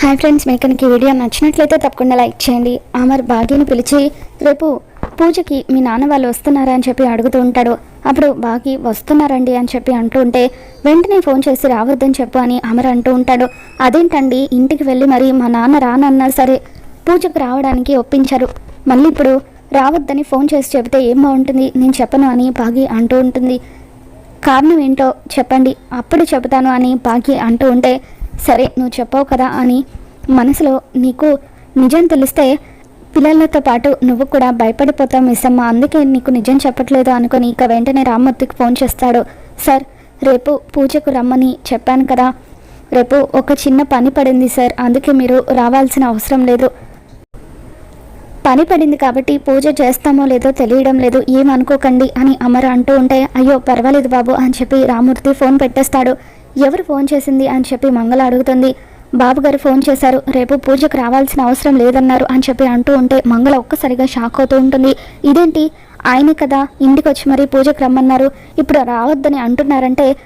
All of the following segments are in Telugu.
హాయ్ ఫ్రెండ్స్ మీకు కనుక ఈ వీడియో నచ్చినట్లయితే తప్పకుండా లైక్ చేయండి. అమర్ భాగ్యని పిలిచి రేపు పూజకి మీ నాన్న వాళ్ళు వస్తున్నారా? అని చెప్పి అడుగుతూ ఉంటాడు. అప్పుడు బాగి వస్తున్నారండి అని చెప్పి అంటూ ఉంటే వెంటనే ఫోన్ చేసి రావద్దని చెప్పు అని అమర్ అంటూ ఉంటాడు. అదేంటండి ఇంటికి వెళ్ళి మరి మా నాన్న రానన్నా సరే పూజకు రావడానికి ఒప్పించారు. మళ్ళీ ఇప్పుడు రావద్దని ఫోన్ చేసి చెబితే ఏం బాగుంటుంది? నేను చెప్పను అని బాగి అంటూ ఉంటుంది. కారణం ఏంటో చెప్పండి. అప్పుడు చెబుతాను అని బాగి అంటూ ఉంటే సరే నువ్వు చెప్పావు కదా అని మనసులో నీకు నిజం తెలిస్తే పిల్లలతో పాటు నువ్వు కూడా భయపడిపోతావు మిస్సమ్మ. అందుకే నీకు నిజం చెప్పట్లేదు అనుకుని ఇక వెంటనే రామ్మూర్తికి ఫోన్ చేస్తాడు. సార్ రేపు పూజకు రమ్మని చెప్పాను కదా. రేపు ఒక చిన్న పని పడింది సార్. అందుకే మీరు రావాల్సిన అవసరం లేదు. పని పడింది కాబట్టి పూజ చేస్తామో లేదో తెలియడం లేదు. ఏమనుకోకండి అని అమర అంటూ ఉంటే అయ్యో పర్వాలేదు బాబు అని చెప్పి రామూర్తి ఫోన్ పెట్టేస్తాడు. ఎవరు ఫోన్ చేసింది అని చెప్పి మంగళ అడుగుతుంది. బాబుగారు ఫోన్ చేశారు. రేపు పూజకు రావాల్సిన అవసరం లేదన్నారు అని చెప్పి అంటూ ఉంటే మంగళ ఒక్కసారిగా షాక్ అవుతూ ఉంటుంది. ఇదేంటి? ఆయనే కదా ఇంటికి వచ్చి మరి పూజకు రమ్మన్నారు. ఇప్పుడు రావద్దని అంటున్నారంటే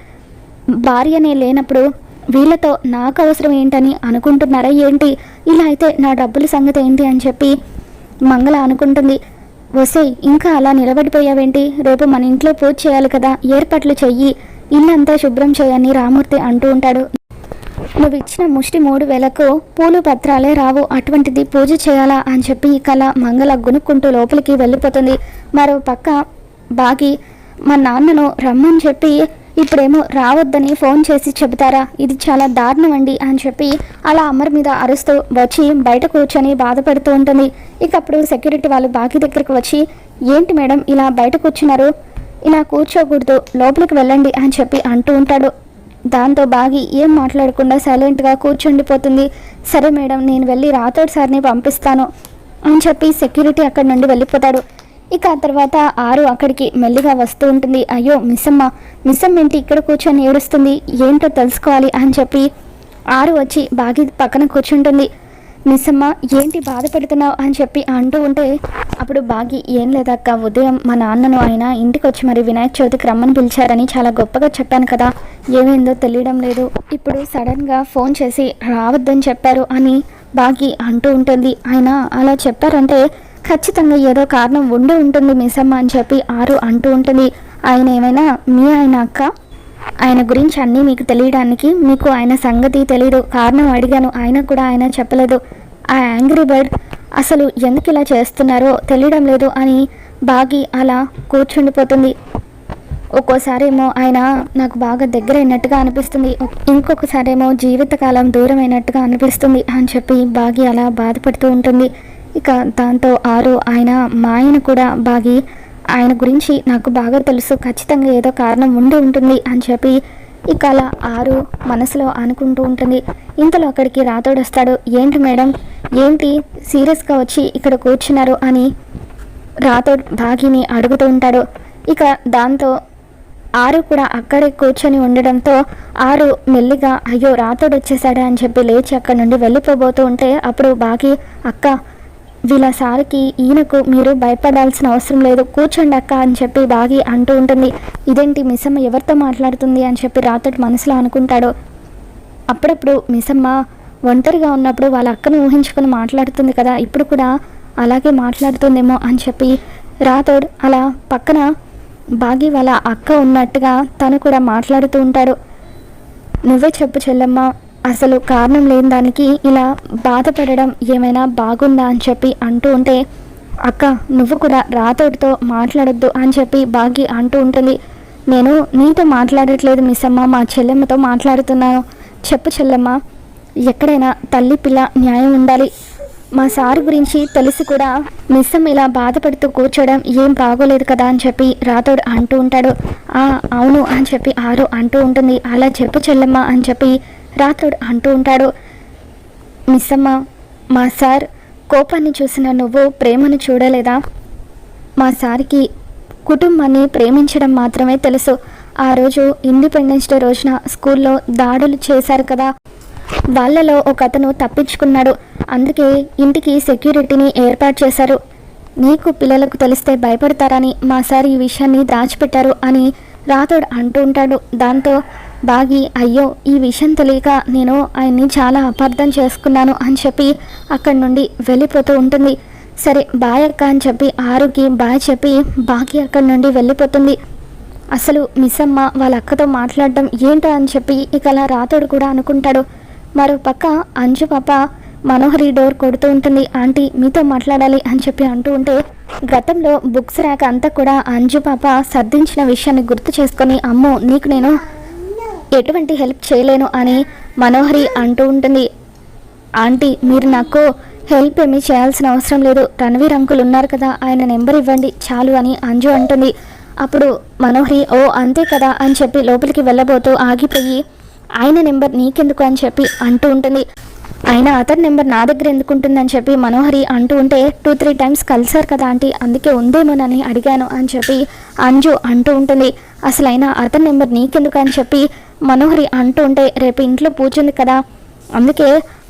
భార్యనే లేనప్పుడు వీళ్ళతో నాకు అవసరం ఏంటని అనుకుంటున్నారా ఏంటి? ఇలా అయితే నా డబ్బుల సంగతి ఏంటి అని చెప్పి మంగళ అనుకుంటుంది. వసే ఇంకా అలా నిలబడిపోయావేంటి? రేపు మన ఇంట్లో పూజ చేయాలి కదా. ఏర్పాట్లు చెయ్యి. ఇల్లంతా శుభ్రం చేయని రామూర్తి అంటూ ఉంటాడు. నువ్వు ఇచ్చిన ముష్టి మూడు వేలకు పూలు పత్రాలే రావు. అటువంటిది పూజ చేయాలా అని చెప్పి కళ మంగళ గునుక్కుంటూ లోపలికి వెళ్ళిపోతుంది. మరో పక్క బాగి మా నాన్నను రమ్మని చెప్పి ఇప్పుడేమో రావద్దని ఫోన్ చేసి చెబుతారా? ఇది చాలా దారుణం అండి అని చెప్పి అలా అమర్ మీద అరుస్తూ వచ్చి బయట కూర్చొని బాధపడుతూ ఉంటుంది. ఇక అప్పుడు సెక్యూరిటీ వాళ్ళు బాకీ దగ్గరికి వచ్చి ఏంటి మేడం ఇలా బయట కూర్చున్నారు? ఇలా కూర్చోకూడదు లోపలికి వెళ్ళండి అని చెప్పి అంటూ ఉంటాడు. దాంతో బాగి ఏం మాట్లాడకుండా సైలెంట్గా కూర్చుండిపోతుంది. సరే మేడం నేను వెళ్ళి రాథోడ్ సార్ని పంపిస్తాను అని చెప్పి సెక్యూరిటీ అక్కడి నుండి వెళ్ళిపోతాడు. ఇక ఆ తర్వాత ఆరు అక్కడికి మెల్లిగా వస్తూ ఉంటుంది. అయ్యో మిస్సమ్మ మిస్సమ్మ ఏంటి ఇక్కడ కూర్చొని ఏడుస్తుంది? ఏంటో తెలుసుకోవాలి అని చెప్పి ఆరు వచ్చి బాగి పక్కన కూర్చుంటుంది. మిస్సమ్మ ఏంటి బాధపడుతున్నావు అని చెప్పి అంటూ ఉంటే అప్పుడు బాగి ఏం లేదక్క ఉదయం మా నాన్నను ఆయన ఇంటికి వచ్చి మరి వినాయక చవితికి రమ్మని పిలిచారని చాలా గొప్పగా చెప్పాను కదా. ఏమైందో తెలియడం లేదు. ఇప్పుడు సడన్గా ఫోన్ చేసి రావద్దని చెప్పారు అని బాగి అంటూ ఉంటుంది. ఆయన అలా చెప్పారంటే ఖచ్చితంగా ఏదో కారణం ఉండి ఉంటుంది మిస్సమ్మ అని చెప్పి ఆరు అంటూ ఉంటుంది. ఆయన ఏమైనా మీ ఆయన అక్క? ఆయన గురించి అన్నీ మీకు తెలియడానికి మీకు ఆయన సంగతి తెలియదు కారణం అడిగాను. ఆయన కూడా ఆయన చెప్పలేదు. ఆ యాంగ్రీ బర్డ్ అసలు ఎందుకు ఇలా చేస్తున్నారో తెలియడం లేదు అని బాగి అలా కూర్చుండిపోతుంది. ఒక్కోసారేమో ఆయన నాకు బాగా దగ్గర అయినట్టుగా అనిపిస్తుంది. ఇంకొకసారేమో జీవితకాలం దూరం అయినట్టుగా అనిపిస్తుంది అని చెప్పి బాగి అలా బాధపడుతూ ఉంటుంది. ఇక దాంతో ఆరు ఆయన మా ఆయన కూడా బాగి ఆయన గురించి నాకు బాగా తెలుసు. ఖచ్చితంగా ఏదో కారణం ఉండి ఉంటుంది అని చెప్పి ఇక అలా ఆరు మనసులో అనుకుంటూ ఉంటుంది. ఇంతలో అక్కడికి రాతోడు వస్తాడు. ఏంటి మేడం? ఏంటి? సీరియస్గా వచ్చి ఇక్కడ కూర్చున్నారు అని రాతోడు భాగిని అడుగుతూ ఉంటాడు. ఇక దాంతో ఆరు కూడా అక్కడే కూర్చొని ఉండడంతో ఆరు మెల్లిగా అయ్యో రాతోడు వచ్చేసాడా అని చెప్పి లేచి అక్కడి నుండి వెళ్ళిపోబోతూ ఉంటే అప్పుడు బాగి అక్క వీళ్ళ సార్కి ఈయనకు మీరు భయపడాల్సిన అవసరం లేదు. కూర్చోండి అక్క అని చెప్పి బాగి అంటూ ఉంటుంది. ఇదేంటి మిస్సమ్మ ఎవరితో మాట్లాడుతుంది అని చెప్పి రాతోడు మనసులో అనుకుంటాడు. అప్పుడప్పుడు మిసమ్మ ఒంటరిగా ఉన్నప్పుడు వాళ్ళ అక్కను ఊహించుకొని మాట్లాడుతుంది కదా ఇప్పుడు కూడా అలాగే మాట్లాడుతుందేమో అని చెప్పి రాతోడ్ అలా పక్కన బాగి వాళ్ళ అక్క ఉన్నట్టుగా తను కూడా మాట్లాడుతూ ఉంటాడు. నువ్వే చెప్పు చెల్లెమ్మ అసలు కారణం లేని దానికి ఇలా బాధపడడం ఏమైనా బాగుందా అని చెప్పి అంటూ ఉంటే అక్క నువ్వు కూడా రాతోడితో మాట్లాడొద్దు అని చెప్పి బాగి అంటూ ఉంటుంది. నేను నీతో మాట్లాడట్లేదు మిస్ అమ్మ మా చెల్లెమ్మతో మాట్లాడుతున్నాను. చెప్పు చెల్లెమ్మ ఎక్కడైనా తల్లి పిల్ల న్యాయం ఉండాలి. మా సార్ గురించి తెలిసి కూడా మిస్సమ్ ఇలా బాధపడుతూ కూర్చోవడం ఏం బాగోలేదు కదా అని చెప్పి రాతోడు అంటూ ఉంటాడు. ఆ అవును అని చెప్పి ఆరు అంటూ ఉంటుంది. అలా చెప్పు చెల్లెమ్మ అని చెప్పి రాతోడు అంటూ ఉంటాడు. మిస్సమ్మ మా సార్ కోపాన్ని చూసిన నువ్వు ప్రేమను చూడలేదా? మా సార్కి కుటుంబాన్ని ప్రేమించడం మాత్రమే తెలుసు. ఆ రోజు ఇండిపెండెన్స్ డే రోజున స్కూల్లో దాడులు చేశారు కదా. వాళ్ళలో ఒక అతను తప్పించుకున్నాడు. అందుకే ఇంటికి సెక్యూరిటీని ఏర్పాటు చేశారు. నీకు పిల్లలకు తెలిస్తే భయపడతారని మా సార్ ఈ విషయాన్ని దాచిపెట్టారు అని రాతోడు అంటూ ఉంటాడు. దాంతో బాగి అయ్యో ఈ విషయం తెలియక నేను ఆయన్ని చాలా అపార్థం చేసుకున్నాను అని చెప్పి అక్కడి నుండి వెళ్ళిపోతూ ఉంటుంది. సరే బాయ్ అక్క అని చెప్పి ఆరుకి బాయ్ చెప్పి బాకి అక్కడి నుండి వెళ్ళిపోతుంది. అసలు మిస్సమ్మ వాళ్ళ అక్కతో మాట్లాడడం ఏంటో అని చెప్పి ఇక అలా రాతోడు కూడా అనుకుంటాడు. మరో పక్క అంజు పాప మనోహరి డోర్ కొడుతూ ఉంటుంది. ఆంటీ మీతో మాట్లాడాలి అని చెప్పి అంటూ ఉంటే గతంలో బుక్స్ ర్యాక్ అంతా కూడా అంజు పాప సర్దించిన విషయాన్ని గుర్తు చేసుకొని అమ్మో నీకు నేను ఎటువంటి హెల్ప్ చేయలేను అని మనోహరి అంటూ ఉంటుంది. ఆంటీ మీరు నాకు హెల్ప్ ఏమీ చేయాల్సిన అవసరం లేదు. రణవీర్ అంకుల్ ఉన్నారు కదా ఆయన నెంబర్ ఇవ్వండి. చాలు అని అంజు అంటుంది. అప్పుడు మనోహరి ఓ అంతే కదా అని చెప్పి లోపలికి వెళ్ళబోతూ ఆగిపోయి ఆయన నెంబర్ నీకెందుకు అని చెప్పి అంటూ ఉంటుంది. ఆయన అతని నెంబర్ నా దగ్గర ఎందుకు ఉంటుందని చెప్పి మనోహరి అంటూ ఉంటే టూ త్రీ టైమ్స్ కలిసారు కదా ఆంటీ అందుకే ఉందేమోనని అడిగాను అని చెప్పి అంజు అంటూ ఉంటుంది. అసలు అయినా అతని నెంబర్ నీకెందుకు అని చెప్పి మనోహరి అంటూ ఉంటే రేపు ఇంట్లో పూజంది కదా అందుకే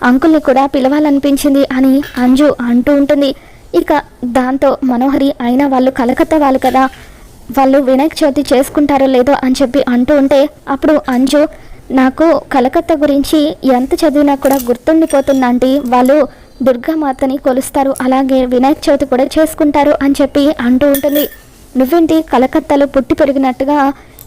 అంకుల్ని కూడా పిలవాలనిపించింది అని అంజు అంటూ ఉంటుంది. ఇక దాంతో మనోహరి అయినా వాళ్ళు కలకత్తా వాళ్ళు కదా వాళ్ళు వినాయక చవితి చేసుకుంటారో లేదో అని చెప్పి అంటూ ఉంటే అప్పుడు అంజు నాకు కలకత్తా గురించి ఎంత చదివినా కూడా గుర్తుండిపోతుందంటే వాళ్ళు దుర్గామాతని కొలుస్తారు అలాగే వినాయక చవితి కూడా చేసుకుంటారు అని చెప్పి అంటూ ఉంటుంది. నువ్వేంటి కలకత్తాలో పుట్టి పెరిగినట్టుగా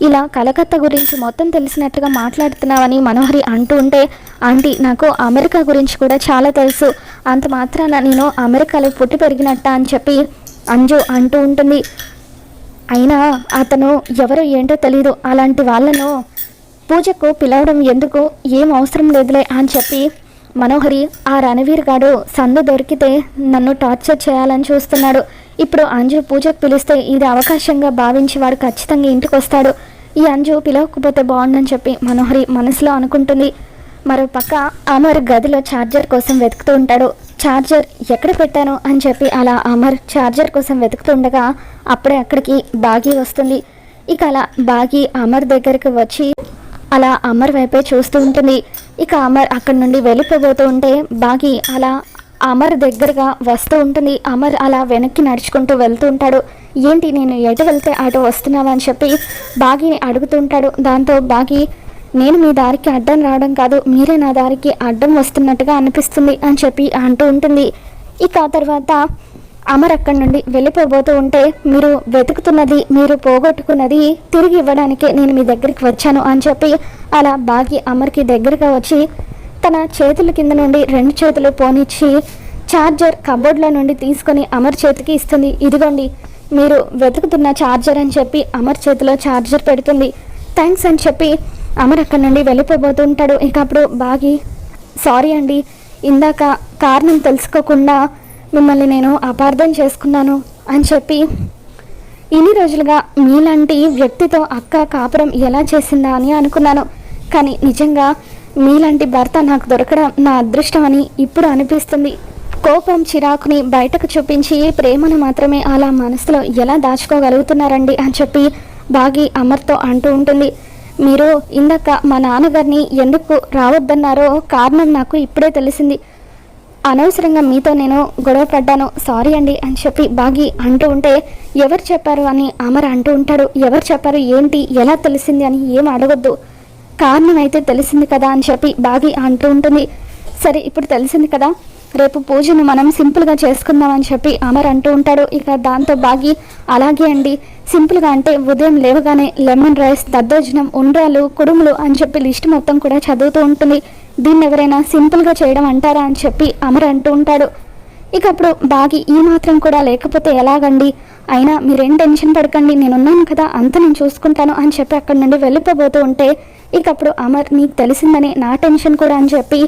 ఇలా కలకత్తా గురించి మొత్తం తెలిసినట్టుగా మాట్లాడుతున్నావని మనోహరి అంటూ ఉంటే ఆంటీ నాకు అమెరికా గురించి కూడా చాలా తెలుసు. అంత మాత్రాన నేను అమెరికాలో పుట్టి పెరిగినట్ట? అని చెప్పి అంజు అంటూ ఉంటుంది. అయినా అతను ఎవరో ఏంటో తెలీదు. అలాంటి వాళ్ళను పూజకు పిలవడం ఎందుకు? ఏం అవసరం లేదులే అని చెప్పి మనోహరి ఆ రణవీర్ గాడు సందు దొరికితే నన్ను టార్చర్ చేయాలని చూస్తున్నాడు. ఇప్పుడు అంజు పూజకు పిలిస్తే ఇది అవకాశంగా భావించి వాడు ఖచ్చితంగా ఇంటికి వస్తాడు ఈ అంజు పిలవకపోతే బాగుండని చెప్పి మనోహరి మనసులో అనుకుంటుంది. మరో పక్క అమర్ గదిలో ఛార్జర్ కోసం వెతుకుతూ ఉంటాడు. ఛార్జర్ ఎక్కడ పెట్టాను అని చెప్పి అలా అమర్ ఛార్జర్ కోసం వెతుకుతుండగా అప్పుడే అక్కడికి బాగి వస్తుంది. ఇక అలా బాగి అమర్ దగ్గరికి వచ్చి అలా అమర్ వైపే చూస్తూ ఉంటుంది. ఇక అమర్ అక్కడి నుండి వెళ్ళిపోబోతూ ఉంటే బాగి అలా అమర్ దగ్గరగా వస్తూ ఉంటుంది. అమర్ అలా వెనక్కి నడుచుకుంటూ వెళ్తూ ఉంటాడు. ఏంటి నేను ఎటు వెళ్తే అటు వస్తున్నావా అని చెప్పి బాగిని అడుగుతూ ఉంటాడు. దాంతో బాగి నేను మీ దారికి అడ్డం రావడం కాదు మీరే నా దారికి అడ్డం వస్తున్నట్టుగా అనిపిస్తుంది అని చెప్పి అంటూ ఉంటుంది. ఇక తర్వాత అమర్ అక్కడి నుండి వెళ్ళిపోబోతూ ఉంటే మీరు వెతుకుతున్నది మీరు పోగొట్టుకున్నది తిరిగి ఇవ్వడానికే నేను మీ దగ్గరికి వచ్చాను అని చెప్పి అలా బాగి అమర్కి దగ్గరగా వచ్చి తన చేతుల కింద నుండి రెండు చేతులు పోనిచ్చి ఛార్జర్ కబోర్డ్లో నుండి తీసుకొని అమర్ చేతికి ఇస్తుంది. ఇదిగోండి మీరు వెతుకుతున్న ఛార్జర్ అని చెప్పి అమర్ చేతిలో ఛార్జర్ పెడుతుంది. థ్యాంక్స్ అని చెప్పి అమర్ అక్కడి నుండి వెళ్ళిపోబోతుంటాడు ఇక అప్పుడు బాగి సారీ అండి ఇందాక కారణం తెలుసుకోకుండా మిమ్మల్ని నేను అపార్థం చేసుకున్నాను అని చెప్పి ఇన్ని రోజులుగా మీలాంటి వ్యక్తితో అక్క కాపురం ఎలా చేసిందా అని అనుకున్నాను. కానీ నిజంగా మీలాంటి భర్త నాకు దొరకడం నా అదృష్టం అని ఇప్పుడు అనిపిస్తుంది. కోపం చిరాకుని బయటకు చూపించి ప్రేమను మాత్రమే అలా మనసులో ఎలా దాచుకోగలుగుతున్నారండి అని చెప్పి బాగి అమర్తో అంటూ ఉంటుంది. మీరు ఇందాక మా నాన్నగారిని ఎందుకు రావద్దన్నారో కారణం నాకు ఇప్పుడే తెలిసింది. అనవసరంగా మీతో నేను గొడవ పడ్డాను సారీ అండి అని చెప్పి బాగి అంటూ ఉంటే ఎవరు చెప్పారు అని అమర్ అంటూ ఉంటాడు. ఎవరు చెప్పారు ఏంటి ఎలా తెలిసింది అని ఏం అడగొద్దు. కారణం అయితే తెలిసింది కదా అని చెప్పి బాగి అంటూ ఉంటుంది. సరే ఇప్పుడు తెలిసింది కదా. రేపు పూజను మనం సింపుల్గా చేసుకుందాం అని చెప్పి అమర్ అంటూ ఉంటాడు. ఇక దాంతో బాగి అలాగే అండి. సింపుల్గా అంటే ఉదయం లేవగానే లెమన్ రైస్ దద్దోజనం ఉండ్రాలు కుడుములు అని చెప్పి లిస్ట్ మొత్తం కూడా చదువుతూ ఉంటుంది. దీన్ని ఎవరైనా సింపుల్గా చేయడం అంటారా అని చెప్పి అమర్ అంటూ ఉంటాడు. ఇక అప్పుడు బాగి ఈ మాత్రం కూడా లేకపోతే ఎలాగండి? అయినా మీరేం టెన్షన్ పడకండి. నేనున్నాను కదా. అంత నేను చూసుకుంటాను అని చెప్పి అక్కడి నుండి వెళ్ళిపోబోతూ ఉంటే ఇకప్పుడు అమర్ నీకు తెలిసిందని నా టెన్షన్ కూడా అని చెప్పి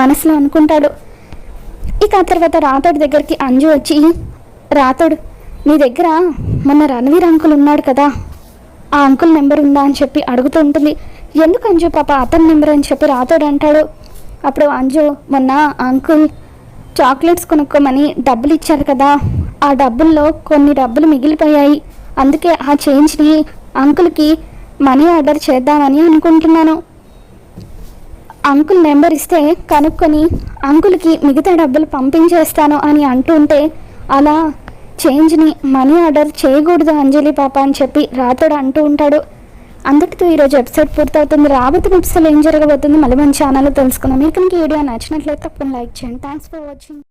మనసులో అనుకుంటాడు. ఇక ఆ తర్వాత రాతోడి దగ్గరికి అంజు వచ్చి రాతోడు నీ దగ్గర మొన్న రణవీర్ అంకుల్ ఉన్నాడు కదా ఆ అంకుల్ నెంబర్ ఉందా అని చెప్పి అడుగుతూ ఉంటుంది. ఎందుకు అంజు పాప అతని నెంబర్ అని చెప్పి రాతోడు అంటాడు. అప్పుడు అంజు మొన్న అంకుల్ చాక్లెట్స్ కొనుక్కోమని డబ్బులు ఇచ్చారు కదా ఆ డబ్బుల్లో కొన్ని డబ్బులు మిగిలిపోయాయి. అందుకే ఆ చేంజ్ని అంకుల్కి మనీ ఆర్డర్ చేద్దామని అనుకుంటున్నాను. అంకుల్ నెంబర్ ఇస్తే కనుక్కొని అంకుల్కి మిగతా డబ్బులు పంపించేస్తాను అని అంటుంటే అలా చేంజ్ని మనీ ఆర్డర్ చేయకూడదు అంజలి పాప అని చెప్పి రాతోడు అంటూ ఉంటాడు. అందరితో ఈరోజు ఎపిసోడ్ పూర్తవుతుంది. రాబోతున్న ఎపిసోడ్ ఏం జరగబోతుంది మళ్ళీ మన ఛానల్లో తెలుసుకుందాం. మీకు ఈ వీడియో నచ్చినట్లయితే తప్పకుండా లైక్ చేయండి. Thanks for watching